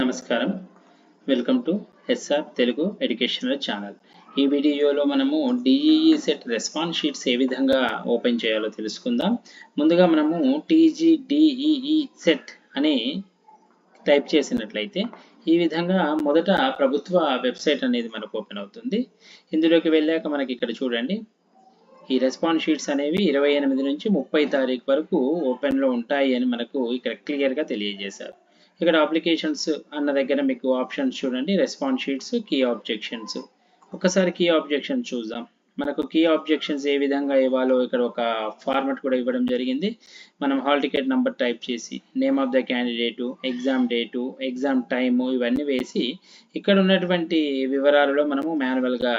నమస్కారం. Welcome to SR Telugu educational channel ఈ వీడియోలో మనము డిఈఈ సెట్ రెస్పాన్స్ షీట్స్ ఏ విధంగా ఓపెన్ చేయాలో తెలుసుకుందాం. ముందుగా మనము టీజీడిఈఈ సెట్ అని టైప్ చేసినట్లయితే ఈ విధంగా మొదట ప్రభుత్వ వెబ్సైట్ అనేది మనకు ఓపెన్ అవుతుంది. ఇందులోకి వెళ్ళాక మనకి ఇక్కడ చూడండి. ఈ రెస్పాన్స్ షీట్స్ అనేవి ఇరవై ఎనిమిది నుంచి ముప్పై తారీఖు వరకు ఓపెన్లో ఉంటాయి అని మనకు ఇక్కడ క్లియర్గా తెలియజేశారు. ఇక్కడ అప్లికేషన్స్ అన్న దగ్గర మీకు ఆప్షన్స్ చూడండి రెస్పాన్స్ షీట్స్ కీ ఆబ్జెక్షన్స్ ఒకసారి కీ ఆబ్జెక్షన్ చూద్దాం. మనకు కీ ఆబ్జెక్షన్స్ ఏ విధంగా ఇవ్వాలో ఇక్కడ ఒక ఫార్మెట్ కూడా ఇవ్వడం జరిగింది. మనం హాల్ టికెట్ నెంబర్ టైప్ చేసి name of the candidate exam date exam time ఇవన్నీ వేసి ఇక్కడ ఉన్నటువంటి వివరాలలో మనము మాన్యువల్గా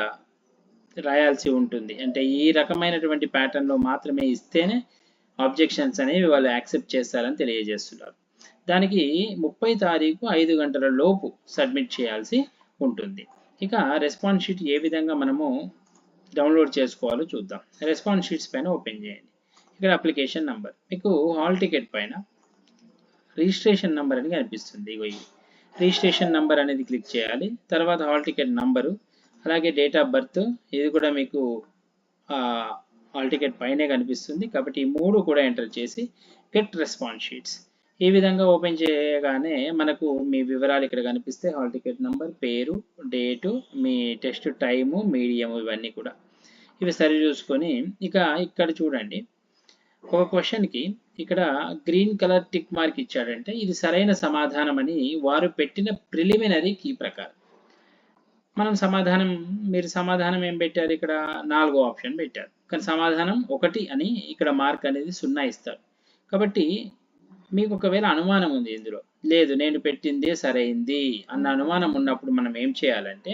రాయాల్సి ఉంటుంది. అంటే ఈ రకమైనటువంటి ప్యాటర్న్లో మాత్రమే ఇస్తేనే ఆబ్జెక్షన్స్ అనేవి వాళ్ళు యాక్సెప్ట్ చేస్తారని తెలియజేస్తున్నారు. దానికి ముప్పై తారీఖు ఐదు గంటల లోపు సబ్మిట్ చేయాల్సి ఉంటుంది. ఇక రెస్పాన్స్ షీట్ ఏ విధంగా మనము డౌన్లోడ్ చేసుకోవాలో చూద్దాం. రెస్పాన్స్ షీట్స్ పైన ఓపెన్ చేయండి. ఇక్కడ అప్లికేషన్ నంబర్. మీకు హాల్ టికెట్ పైన రిజిస్ట్రేషన్ నంబర్ అని కనిపిస్తుంది. ఇగో రిజిస్ట్రేషన్ నంబర్ అనేది క్లిక్ చేయాలి. తర్వాత హాల్ టికెట్ నంబరు అలాగే డేట్ ఆఫ్ బర్త్ ఇది కూడా మీకు హాల్ టికెట్ పైనే కనిపిస్తుంది. కాబట్టి ఈ మూడు కూడా ఎంటర్ చేసి గెట్ రెస్పాన్స్ షీట్స్. ఈ విధంగా ఓపెన్ చేయగానే మనకు మీ వివరాలు ఇక్కడ కనిపిస్తే హాల్ టికెట్ నంబర్ పేరు డేటు మీ టెస్ట్ టైము మీడియం ఇవన్నీ కూడా. ఇవి సరి చూసుకొని ఇక ఇక్కడ చూడండి. ఒక క్వశ్చన్కి ఇక్కడ గ్రీన్ కలర్ టిక్ మార్క్ ఇచ్చాడంటే ఇది సరైన సమాధానం అని వారు పెట్టిన ప్రిలిమినరీ కీ ప్రకారం. మనం సమాధానం మీరు సమాధానం ఏం పెట్టారు ఇక్కడ? నాలుగో ఆప్షన్ పెట్టారు. కానీ సమాధానం ఒకటి అని ఇక్కడ మార్క్ అనేది సున్నా ఇస్తారు. కాబట్టి మీకు ఒకవేళ అనుమానం ఉంది ఇందులో. లేదు నేను పెట్టిందే సరైంది అన్న అనుమానం ఉన్నప్పుడు మనం ఏం చేయాలంటే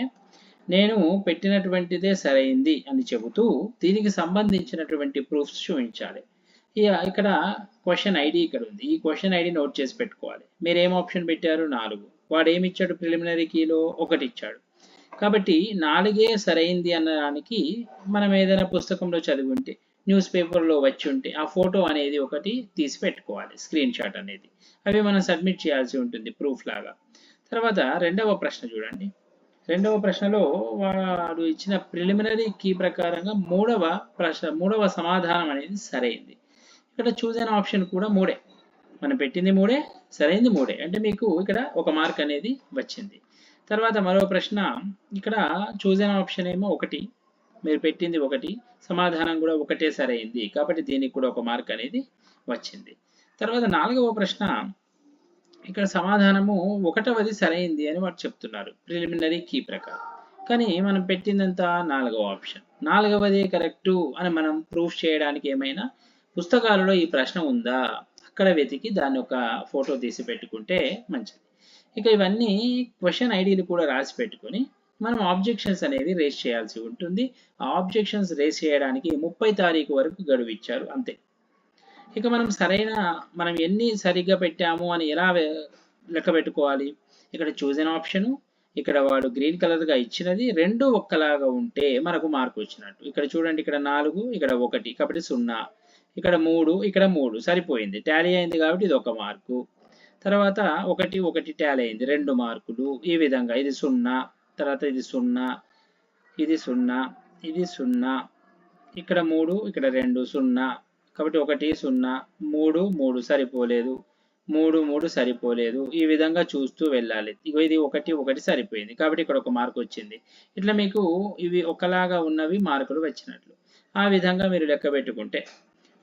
నేను పెట్టినటువంటిదే సరైంది అని చెబుతూ దీనికి సంబంధించినటువంటి ప్రూఫ్స్ చూపించాలి. ఇక ఇక్కడ క్వశ్చన్ ఐడి ఇక్కడ ఉంది. ఈ క్వశ్చన్ ఐడి నోట్ చేసి పెట్టుకోవాలి. మీరు ఏం ఆప్షన్ పెట్టారు? నాలుగు. వాడు ఏమి ఇచ్చాడు? ప్రిలిమినరీ కీలో ఒకటి ఇచ్చాడు. కాబట్టి నాలుగే సరైంది అనడానికి మనం ఏదైనా పుస్తకంలో చదివి ఉంటే న్యూస్ పేపర్లో వచ్చి ఉంటే ఆ ఫోటో అనేది ఒకటి తీసి పెట్టుకోవాలి స్క్రీన్ షాట్ అనేది. అవి మనం సబ్మిట్ చేయాల్సి ఉంటుంది ప్రూఫ్ లాగా. తర్వాత రెండవ ప్రశ్న చూడండి. రెండవ ప్రశ్నలో వాడు ఇచ్చిన ప్రిలిమినరీ కీ ప్రకారంగా మూడవ ప్రశ్న మూడవ సమాధానం అనేది సరైంది. ఇక్కడ చూసిన ఆప్షన్ కూడా మూడే. మనం పెట్టింది మూడే సరైంది మూడే. అంటే మీకు ఇక్కడ ఒక మార్క్ అనేది వచ్చింది. తర్వాత మరో ప్రశ్న ఇక్కడ చూసిన ఆప్షన్ ఏమో ఒకటి. మీరు పెట్టింది ఒకటి సమాధానం కూడా ఒకటే సరైంది. కాబట్టి దీనికి కూడా ఒక మార్క్ అనేది వచ్చింది. తర్వాత నాలుగవ ప్రశ్న ఇక్కడ సమాధానము ఒకటవది సరైంది అని వారు చెప్తున్నారు. ప్రిలిమినరీ కీ ప్రకారం. కానీ మనం పెట్టిందంతా నాలుగవ ఆప్షన్ నాలుగవది కరెక్టు అని మనం ప్రూఫ్ చేయడానికి ఏమైనా పుస్తకాలలో ఈ ప్రశ్న ఉందా? అక్కడ వెతికి దాన్ని ఒక ఫోటో తీసి పెట్టుకుంటే మంచిది. ఇక ఇవన్నీ క్వశ్చన్ ఐడీలు కూడా రాసి పెట్టుకొని మనం ఆబ్జెక్షన్స్ అనేవి రేస్ చేయాల్సి ఉంటుంది. ఆ ఆబ్జెక్షన్స్ రేస్ చేయడానికి ముప్పై తారీఖు వరకు గడువు ఇచ్చారు అంతే. ఇక మనం సరైన మనం ఎన్ని సరిగ్గా పెట్టాము అని ఎలా లెక్క పెట్టుకోవాలి? ఇక్కడ చూసిన ఆప్షను ఇక్కడ వాడు గ్రీన్ కలర్గా ఇచ్చినది రెండు ఒక్కలాగా ఉంటే మనకు మార్కు వచ్చినట్టు. ఇక్కడ చూడండి ఇక్కడ నాలుగు ఇక్కడ ఒకటి కాబట్టి సున్నా. ఇక్కడ మూడు ఇక్కడ మూడు సరిపోయింది. టాలీ అయింది కాబట్టి ఇది ఒక మార్కు తర్వాత ఒకటి ఒకటి టాలీ అయింది రెండు మార్కులు ఈ విధంగా ఇది సున్నా. తర్వాత ఇది సున్నా ఇది సున్నా ఇది సున్నా. ఇక్కడ మూడు ఇక్కడ రెండు సున్నా. కాబట్టి ఒకటి సున్నా మూడు మూడు సరిపోలేదు. మూడు మూడు సరిపోలేదు. ఈ విధంగా చూస్తూ వెళ్ళాలి. ఇగో ఇది ఒకటి ఒకటి సరిపోయింది. కాబట్టి ఇక్కడ ఒక మార్క్ వచ్చింది. ఇట్లా మీకు ఇవి ఒకలాగా ఉన్నవి మార్కులు వచ్చినట్లు. ఆ విధంగా మీరు లెక్క పెట్టుకుంటే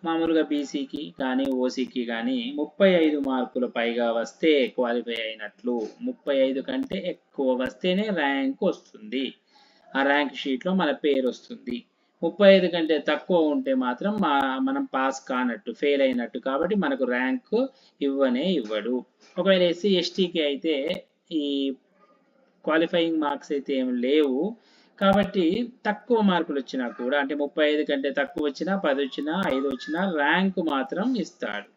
మామూలుగా బీసీకి కానీ ఓసీకి కానీ ముప్పై ఐదు మార్కులు పైగా వస్తే క్వాలిఫై అయినట్లు. ముప్పై ఐదు కంటే ఎక్కువ వస్తేనే ర్యాంక్ వస్తుంది. ఆ ర్యాంక్ షీట్లో మన పేరు వస్తుంది. ముప్పై ఐదు కంటే తక్కువ ఉంటే మాత్రం మా మనం పాస్ కానట్టు ఫెయిల్ అయినట్టు కాబట్టి మనకు ర్యాంక్ ఇవ్వనే ఇవ్వడు. ఒకవేళ ఎస్సీ ఎస్టీకి అయితే ఈ క్వాలిఫైయింగ్ మార్క్స్ అయితే ఏమి లేవు. కాబట్టి తక్కువ మార్కులు వచ్చినా కూడా అంటే ముప్పై ఐదు కంటే తక్కువ వచ్చినా పది వచ్చినా ఐదు వచ్చినా ర్యాంక్ మాత్రం ఇస్తాడు.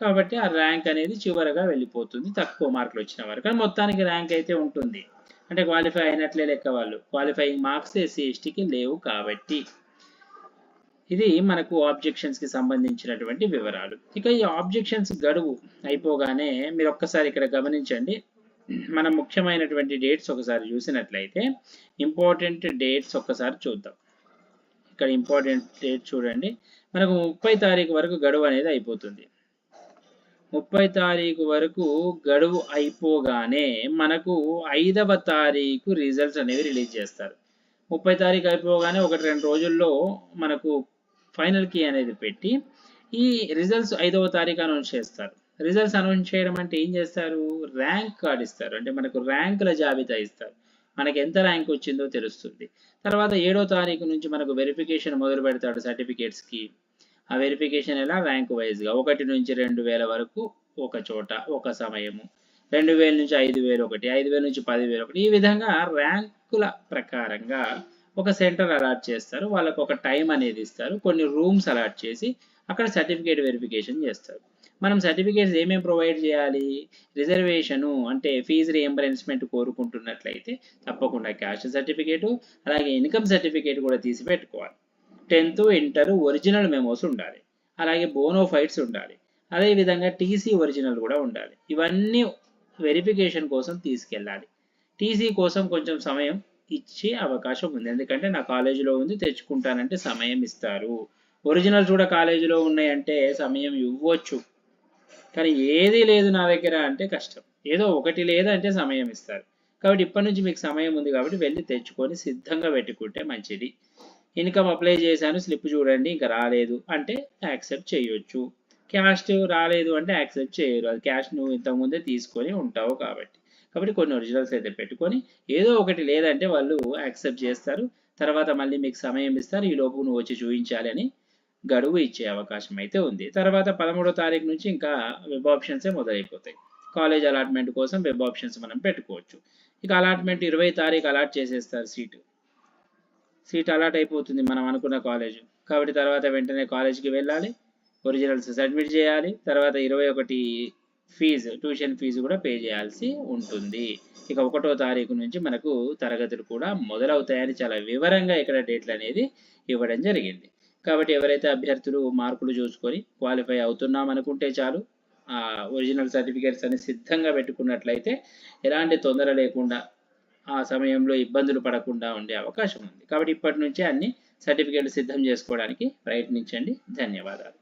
కాబట్టి ఆ ర్యాంక్ అనేది చివరగా వెళ్ళిపోతుంది తక్కువ మార్కులు వచ్చిన వారు. కానీ మొత్తానికి ర్యాంక్ అయితే ఉంటుంది. అంటే క్వాలిఫై అయినట్లే లెక్క వాళ్ళు. క్వాలిఫైయింగ్ మార్క్స్ ఎస్సీ ఎస్టీకి లేవు కాబట్టి. ఇది మనకు ఆబ్జెక్షన్స్కి సంబంధించినటువంటి వివరాలు. ఇక ఈ ఆబ్జెక్షన్స్ గడువు అయిపోగానే మీరు ఒక్కసారి ఇక్కడ గమనించండి. మనం ముఖ్యమైనటువంటి డేట్స్ ఒకసారి చూసినట్లయితే ఇంపార్టెంట్ డేట్స్ ఒకసారి చూద్దాం. ఇక్కడ ఇంపార్టెంట్ డేట్ చూడండి. మనకు ముప్పై తారీఖు వరకు గడువు అనేది అయిపోతుంది. ముప్పై తారీఖు వరకు గడువు అయిపోగానే మనకు ఐదవ తారీఖు రిజల్ట్స్ అనేవి రిలీజ్ చేస్తారు. ముప్పై తారీఖు అయిపోగానే ఒకటి రెండు రోజుల్లో మనకు ఫైనల్ కీ అనేది పెట్టి ఈ రిజల్ట్స్ ఐదవ తారీఖు అనౌన్స్ చేస్తారు. రిజల్ట్స్ అనౌన్స్ చేయడం అంటే ఏం చేస్తారు? ర్యాంక్ కార్డ్ ఇస్తారు. అంటే మనకు ర్యాంకుల జాబితా ఇస్తారు. మనకి ఎంత ర్యాంక్ వచ్చిందో తెలుస్తుంది. తర్వాత ఏడో తారీఖు నుంచి మనకు వెరిఫికేషన్ మొదలు పెడతాడు సర్టిఫికేట్స్కి ఆ వెరిఫికేషన్ ఎలా? ర్యాంక్ వైజ్గా ఒకటి నుంచి రెండు వేల వరకు ఒక చోట ఒక సమయము. రెండు వేల నుంచి ఐదు వేలు ఒకటి ఐదు వేల నుంచి పదివేలు ఒకటి. ఈ విధంగా ర్యాంకుల ప్రకారంగా ఒక సెంటర్ అలాట్ చేస్తారు. వాళ్ళకు ఒక టైం అనేది ఇస్తారు. కొన్ని రూమ్స్ అలాట్ చేసి అక్కడ సర్టిఫికేట్ వెరిఫికేషన్ చేస్తారు. మనం సర్టిఫికేట్స్ ఏమేమి ప్రొవైడ్ చేయాలి? రిజర్వేషను అంటే ఫీజు రియంబర్స్మెంట్ కోరుకుంటున్నట్లయితే తప్పకుండా క్యాష్ సర్టిఫికేటు అలాగే ఇన్కమ్ సర్టిఫికేట్ కూడా తీసి పెట్టుకోవాలి టెన్త్ ఇంటర్ ఒరిజినల్ మెమోస్ ఉండాలి. అలాగే బోనోఫైట్స్ ఉండాలి. అదేవిధంగా టీసీ ఒరిజినల్ కూడా ఉండాలి. ఇవన్నీ వెరిఫికేషన్ కోసం తీసుకెళ్ళాలి. టీసీ కోసం కొంచెం సమయం ఇచ్చే అవకాశం ఉంది. ఎందుకంటే నా కాలేజీలో ఉంది తెచ్చుకుంటానంటే సమయం ఇస్తారు. ఒరిజినల్స్ కూడా కాలేజీలో ఉన్నాయంటే సమయం ఇవ్వచ్చు. కానీ ఏది లేదు నా దగ్గర అంటే కష్టం. ఏదో ఒకటి లేదంటే సమయం ఇస్తారు. కాబట్టి ఇప్పటి నుంచి మీకు సమయం ఉంది కాబట్టి వెళ్ళి తెచ్చుకొని సిద్ధంగా పెట్టుకుంటే మంచిది. ఇన్కమ్ అప్లై చేశాను స్లిప్ చూడండి ఇంకా రాలేదు అంటే యాక్సెప్ట్ చేయొచ్చు. క్యాష్ రాలేదు అంటే యాక్సెప్ట్ చేయరు. అది క్యాష్ నువ్వు ఇంతకుముందే తీసుకొని ఉంటావు కాబట్టి. కాబట్టి కొన్ని ఒరిజినల్స్ అయితే పెట్టుకొని ఏదో ఒకటి లేదంటే వాళ్ళు యాక్సెప్ట్ చేస్తారు. తర్వాత మళ్ళీ మీకు సమయం ఇస్తారు. ఈ లోపు నువ్వు వచ్చి చూపించాలి అని గడువు ఇచ్చే అవకాశం అయితే ఉంది. తర్వాత పదమూడో తారీఖు నుంచి ఇంకా వెబ్ ఆప్షన్సే మొదలైపోతాయి. కాలేజ్ అలాట్మెంట్ కోసం వెబ్ ఆప్షన్స్ మనం పెట్టుకోవచ్చు. ఇక అలాట్మెంట్ ఇరవై తారీఖు అలాట్ చేసేస్తారు సీటు సీట్ అలాట్ అయిపోతుంది మనం అనుకున్న కాలేజ్ కాబట్టి తర్వాత వెంటనే కాలేజ్కి వెళ్ళాలి. ఒరిజినల్స్ సబ్మిట్ చేయాలి. తర్వాత ఇరవై ఒకటి ఫీజు ట్యూషన్ ఫీజు కూడా పే చేయాల్సి ఉంటుంది. ఇక ఒకటో తారీఖు నుంచి మనకు తరగతులు కూడా మొదలవుతాయని చాలా వివరంగా ఇక్కడ డేట్లు అనేది ఇవ్వడం జరిగింది. కాబట్టి ఎవరైతే అభ్యర్థులు మార్కులు చూసుకొని క్వాలిఫై అవుతున్నాం అనుకుంటే చాలు ఆ ఒరిజినల్ సర్టిఫికేట్స్ అని సిద్ధంగా పెట్టుకున్నట్లయితే ఎలాంటి తొందర లేకుండా ఆ సమయంలో ఇబ్బందులు పడకుండా ఉండే అవకాశం ఉంది. కాబట్టి ఇప్పటి నుంచే అన్ని సర్టిఫికేట్లు సిద్ధం చేసుకోవడానికి ప్రయత్నించండి. ధన్యవాదాలు.